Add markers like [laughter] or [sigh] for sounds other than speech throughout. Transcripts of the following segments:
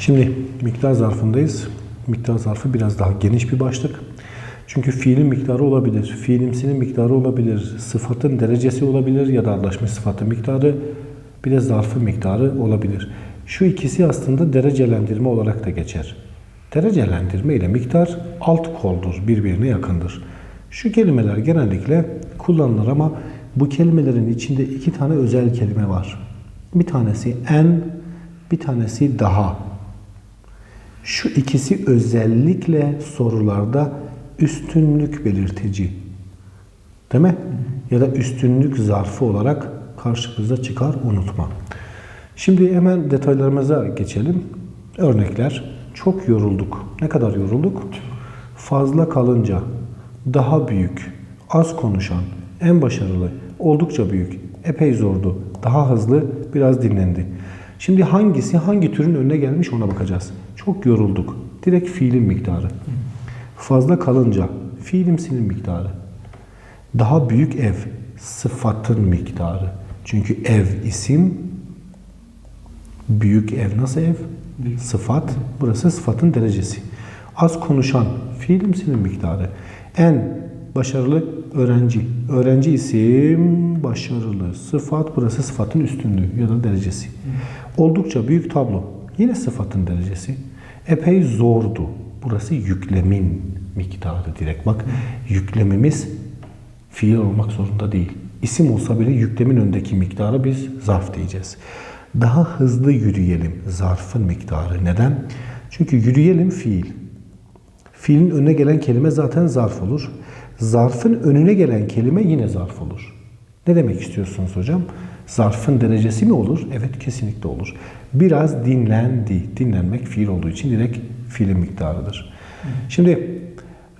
Şimdi miktar zarfındayız. Miktar zarfı biraz daha geniş bir başlık. Çünkü fiilin miktarı olabilir, fiilimsinin miktarı olabilir, sıfatın derecesi olabilir ya da anlaşmış sıfatın miktarı, bir de zarfın miktarı olabilir. Şu ikisi aslında derecelendirme olarak da geçer. Derecelendirme ile miktar alt koldur, birbirine yakındır. Şu kelimeler genellikle kullanılır ama bu kelimelerin içinde iki tane özel kelime var. Bir tanesi en, bir tanesi daha. Şu ikisi özellikle sorularda üstünlük belirtici. Değil mi? Ya da üstünlük zarfı olarak karşımıza çıkar unutma. Şimdi hemen detaylarımıza geçelim. Örnekler. Çok yorulduk. Ne kadar yorulduk? Fazla kalınca, daha büyük, az konuşan, en başarılı, oldukça büyük, epey zordu, daha hızlı, biraz dinlendi. Şimdi hangisi hangi türün önüne gelmiş ona bakacağız. Çok yorulduk. Direkt fiilin miktarı. Fazla kalınca fiilimsinin miktarı. Daha büyük ev sıfatın miktarı. Çünkü ev isim, büyük ev nasıl ev? Sıfat. Burası sıfatın derecesi. Az konuşan fiilimsinin miktarı. En başarılı öğrenci. Öğrenci isim başarılı. Sıfat burası sıfatın üstünlüğü ya da derecesi. Oldukça büyük tablo. Yine sıfatın derecesi. Epey zordu. Burası yüklemin miktarı direkt. Bak yüklemimiz fiil olmak zorunda değil. İsim olsa bile yüklemin öndeki miktarı biz zarf diyeceğiz. Daha hızlı yürüyelim zarfın miktarı. Neden? Çünkü yürüyelim fiil. Fiilin önüne gelen kelime zaten zarf olur. Zarfın önüne gelen kelime yine zarf olur. Ne demek istiyorsunuz hocam? Zarfın derecesi mi olur? Evet kesinlikle olur. Biraz dinlendi. Dinlenmek fiil olduğu için direkt fiilin miktarıdır. Şimdi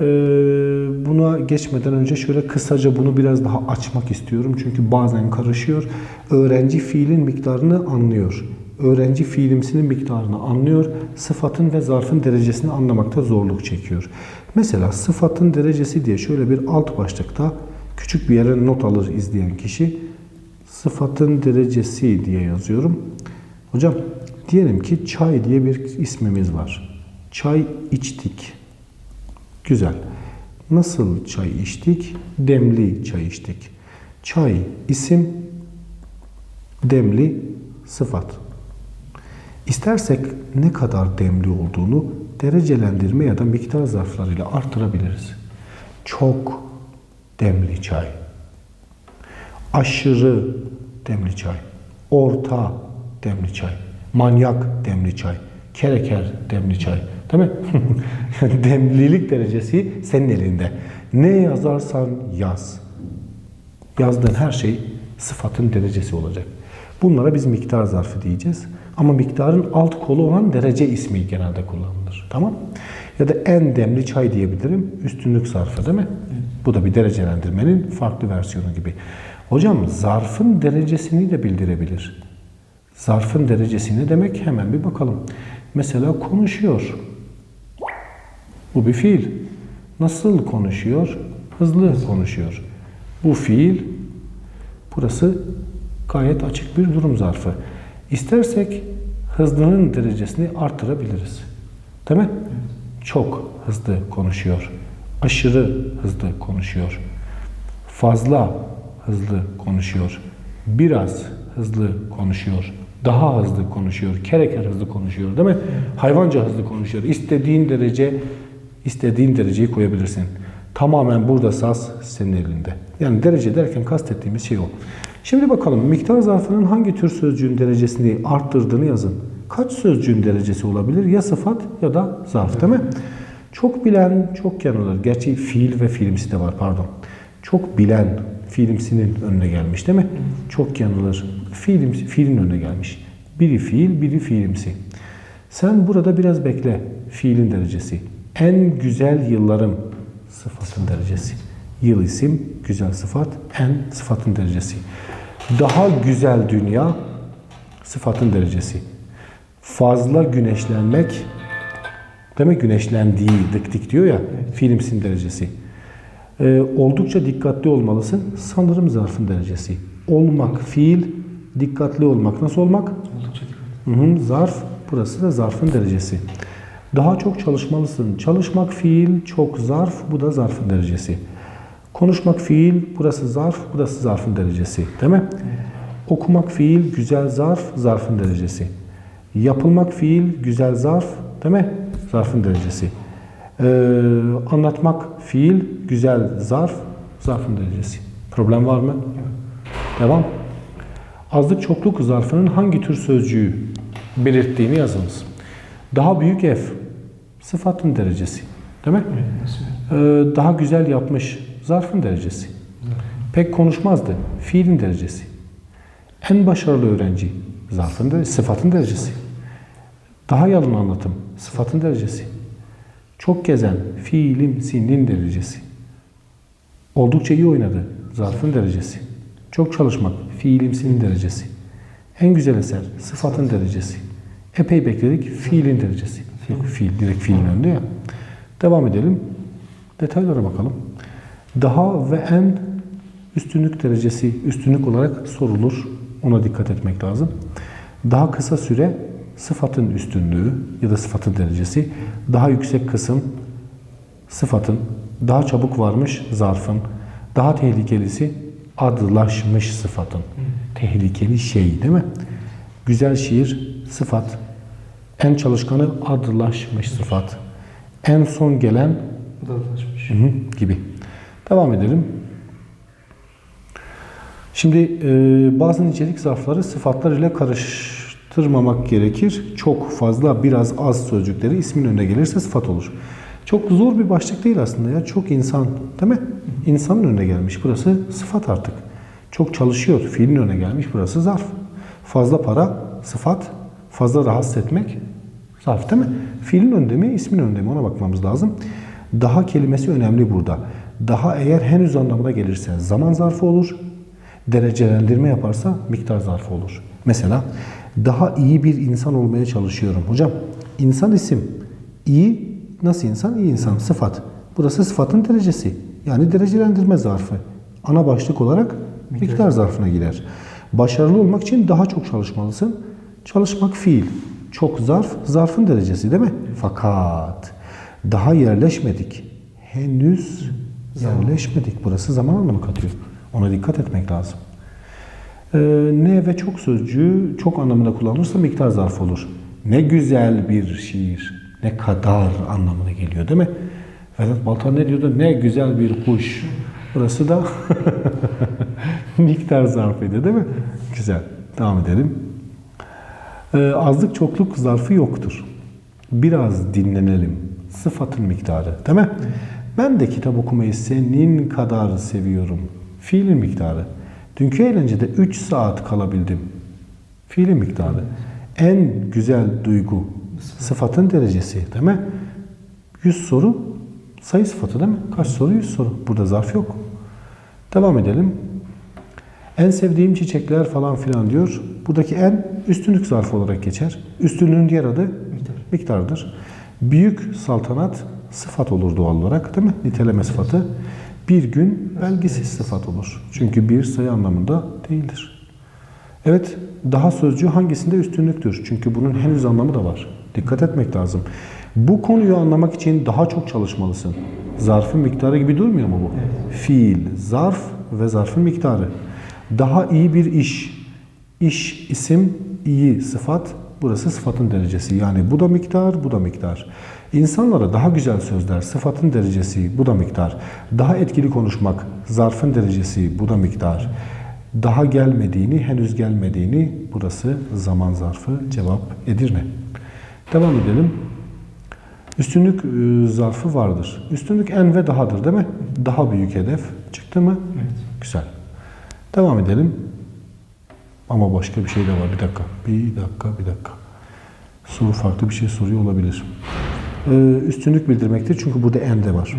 e, buna geçmeden önce şöyle kısaca bunu biraz daha açmak istiyorum. Çünkü bazen karışıyor. Öğrenci fiilin miktarını anlıyor. Öğrenci fiilimsinin miktarını anlıyor. Sıfatın ve zarfın derecesini anlamakta zorluk çekiyor. Mesela sıfatın derecesi diye şöyle bir alt başlıkta küçük bir yere not alır izleyen kişi. Sıfatın derecesi diye yazıyorum. Hocam diyelim ki çay diye bir ismimiz var. Çay içtik. Güzel. Nasıl çay içtik? Demli çay içtik. Çay isim, demli sıfat. İstersek ne kadar demli olduğunu derecelendirme ya da miktar zarflarıyla artırabiliriz. Çok demli çay. Aşırı demli çay. Orta demli çay. Manyak demli çay. Kereker demli çay. Değil mi? [laughs] Demlilik derecesi senin elinde. Ne yazarsan yaz. Yazdığın her şey sıfatın derecesi olacak. Bunlara biz miktar zarfı diyeceğiz. Ama miktarın alt kolu olan derece ismi genelde kullanılır. Tamam? Ya da en demli çay diyebilirim. Üstünlük zarfı değil mi? Bu da bir derecelendirmenin farklı versiyonu gibi. Hocam zarfın derecesini de bildirebilir. Zarfın derecesi ne demek? Hemen bir bakalım. Mesela konuşuyor. Bu bir fiil. Nasıl konuşuyor? Hızlı konuşuyor. Bu fiil. Burası gayet açık bir durum zarfı. İstersek hızlının derecesini artırabiliriz. Değil mi? Çok hızlı konuşuyor. Aşırı hızlı konuşuyor. Fazla hızlı konuşuyor. Biraz hızlı konuşuyor. Daha hızlı konuşuyor. Kereker hızlı konuşuyor değil mi? Hayvanca hızlı konuşuyor. İstediğin derece istediğin dereceyi koyabilirsin. Tamamen burada saz senin elinde. Yani derece derken kastettiğimiz şey o. Şimdi bakalım miktar zarfının hangi tür sözcüğün derecesini arttırdığını yazın. Kaç sözcüğün derecesi olabilir? Ya sıfat ya da zarf değil mi? Çok bilen çok yanılır. Gerçi fiil ve fiilimsi de var pardon. Çok bilen fiilimsinin önüne gelmiş değil mi? Çok yanılır. Fiilim, fiilin önüne gelmiş. Biri fiil, biri fiilimsi. Sen burada biraz bekle. Fiilin derecesi. En güzel yıllarım sıfatın derecesi. Yıl isim, güzel sıfat, en sıfatın derecesi. Daha güzel dünya sıfatın derecesi. Fazla güneşlenmek demek güneşlendiği dik dik diyor ya fiilimsin derecesi. Ee, oldukça dikkatli olmalısın. Sanırım zarfın derecesi. Olmak fiil, dikkatli olmak. Nasıl olmak? Oldukça dikkat. Hı hı, zarf. Burası da zarfın derecesi. Daha çok çalışmalısın. Çalışmak fiil, çok zarf, bu da zarfın derecesi. Konuşmak fiil, burası zarf, burası zarfın derecesi. Değil mi? Okumak fiil, güzel zarf, zarfın derecesi. Yapılmak fiil, güzel zarf, değil mi? Zarfın derecesi. Ee, anlatmak fiil, güzel zarf, zarfın derecesi. Problem var mı? Devam. Azlık çokluk zarfının hangi tür sözcüğü belirttiğini yazınız. Daha büyük ev, sıfatın derecesi. Değil mi? Ee, daha güzel yapmış, zarfın derecesi. Pek konuşmazdı, fiilin derecesi. En başarılı öğrenci, zarfın derecesi, sıfatın derecesi. Daha yalın anlatım, sıfatın derecesi. Çok gezen, fiilimsinin derecesi. Oldukça iyi oynadı, zarfın derecesi. Çok çalışmak, fiilimsinin derecesi. En güzel eser, sıfatın derecesi. Epey bekledik, fiilin derecesi. Yok, fiil, direkt fiilin önünde ya. Devam edelim. Detaylara bakalım. Daha ve en üstünlük derecesi üstünlük olarak sorulur. Ona dikkat etmek lazım. Daha kısa süre sıfatın üstünlüğü ya da sıfatın derecesi. Daha yüksek kısım sıfatın. Daha çabuk varmış zarfın. Daha tehlikelisi adlaşmış sıfatın. Tehlikeli şey değil mi? Güzel şiir sıfat. En çalışkanı adlaşmış sıfat. En son gelen. Hı hı, gibi. Devam edelim. Şimdi e, bazı nicelik zarfları sıfatlar ile karıştırmamak gerekir. Çok fazla, biraz az sözcükleri ismin önüne gelirse sıfat olur. Çok zor bir başlık değil aslında ya. Çok insan, değil mi? İnsanın önüne gelmiş. Burası sıfat artık. Çok çalışıyor. Fiilin önüne gelmiş. Burası zarf. Fazla para, sıfat. Fazla rahatsız etmek, zarf değil mi? Fiilin önünde mi, ismin önünde mi? Ona bakmamız lazım. Daha kelimesi önemli burada. Daha eğer henüz anlamına gelirse zaman zarfı olur. Derecelendirme yaparsa miktar zarfı olur. Mesela daha iyi bir insan olmaya çalışıyorum. Hocam insan isim. İyi nasıl insan? İyi insan. Sıfat. Burası sıfatın derecesi. Yani derecelendirme zarfı. Ana başlık olarak miktar zarfına girer. Başarılı olmak için daha çok çalışmalısın. Çalışmak fiil. Çok zarf, zarfın derecesi değil mi? Fakat daha yerleşmedik. Henüz yerleşmedik. Burası zaman anlamı katıyor. Ona dikkat etmek lazım. Ee, ne ve çok sözcüğü çok anlamında kullanılırsa miktar zarf olur. Ne güzel bir şiir, ne kadar anlamına geliyor değil mi? Vedat Baltan ne diyordu? Ne güzel bir kuş. Burası da [laughs] miktar zarf ediyor değil mi? Güzel. Devam edelim. Ee, azlık çokluk zarfı yoktur. Biraz dinlenelim. Sıfatın miktarı. Değil mi? Ben de kitap okumayı senin kadar seviyorum. Fiilin miktarı. Dünkü eğlencede 3 saat kalabildim. Fiilin miktarı. En güzel duygu. Sıfatın derecesi. Değil mi? 100 soru sayı sıfatı değil mi? Kaç soru? 100 soru. Burada zarf yok. Devam edelim. En sevdiğim çiçekler falan filan diyor. Buradaki en üstünlük zarfı olarak geçer. Üstünlüğün diğer adı Miktar. miktardır. Büyük saltanat sıfat olur doğal olarak değil mi? Niteleme sıfatı. Bir gün belgisiz sıfat olur. Çünkü bir sayı anlamında değildir. Evet, daha sözcüğü hangisinde üstünlüktür? Çünkü bunun henüz anlamı da var. Dikkat etmek lazım. Bu konuyu anlamak için daha çok çalışmalısın. Zarfın miktarı gibi durmuyor mu bu? Fiil, zarf ve zarfın miktarı. Daha iyi bir iş. İş, isim, iyi sıfat. Burası sıfatın derecesi. Yani bu da miktar, bu da miktar. İnsanlara daha güzel sözler, sıfatın derecesi, bu da miktar. Daha etkili konuşmak, zarfın derecesi, bu da miktar. Daha gelmediğini, henüz gelmediğini, burası zaman zarfı, cevap Edirne. Devam edelim. Üstünlük e, zarfı vardır. Üstünlük en ve dahadır değil mi? Daha büyük hedef. Çıktı mı? Evet. Güzel. Devam edelim. Ama başka bir şey de var. Bir dakika. Bir dakika, bir dakika. Soru farklı bir şey soruyor olabilir. Ee, üstünlük bildirmektir. Çünkü burada en de var.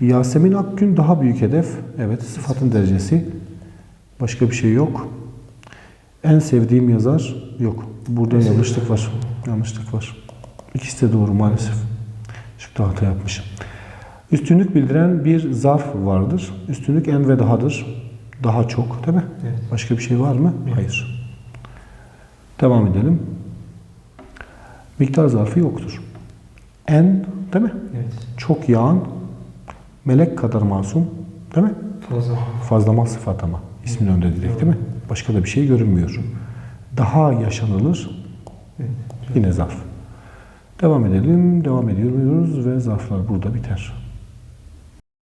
Yasemin Akgün daha büyük hedef. Evet, sıfatın derecesi. Başka bir şey yok. En sevdiğim yazar yok. Burada yanlışlık var. Yanlışlık var. İkisi de doğru maalesef. Şurada hata yapmışım. Üstünlük bildiren bir zarf vardır. Üstünlük en ve dahadır. Daha çok değil mi? Evet. Başka bir şey var mı? Yok. Hayır. Devam edelim. Miktar zarfı yoktur. En değil mi? Evet. Çok yağan, melek kadar masum değil mi? Fazla. Fazlama sıfat ama. ismin önünde direkt değil mi? Başka da bir şey görünmüyor. Daha yaşanılır. Evet. Yine zarf. Devam edelim. Devam ediyoruz ve zarflar burada biter.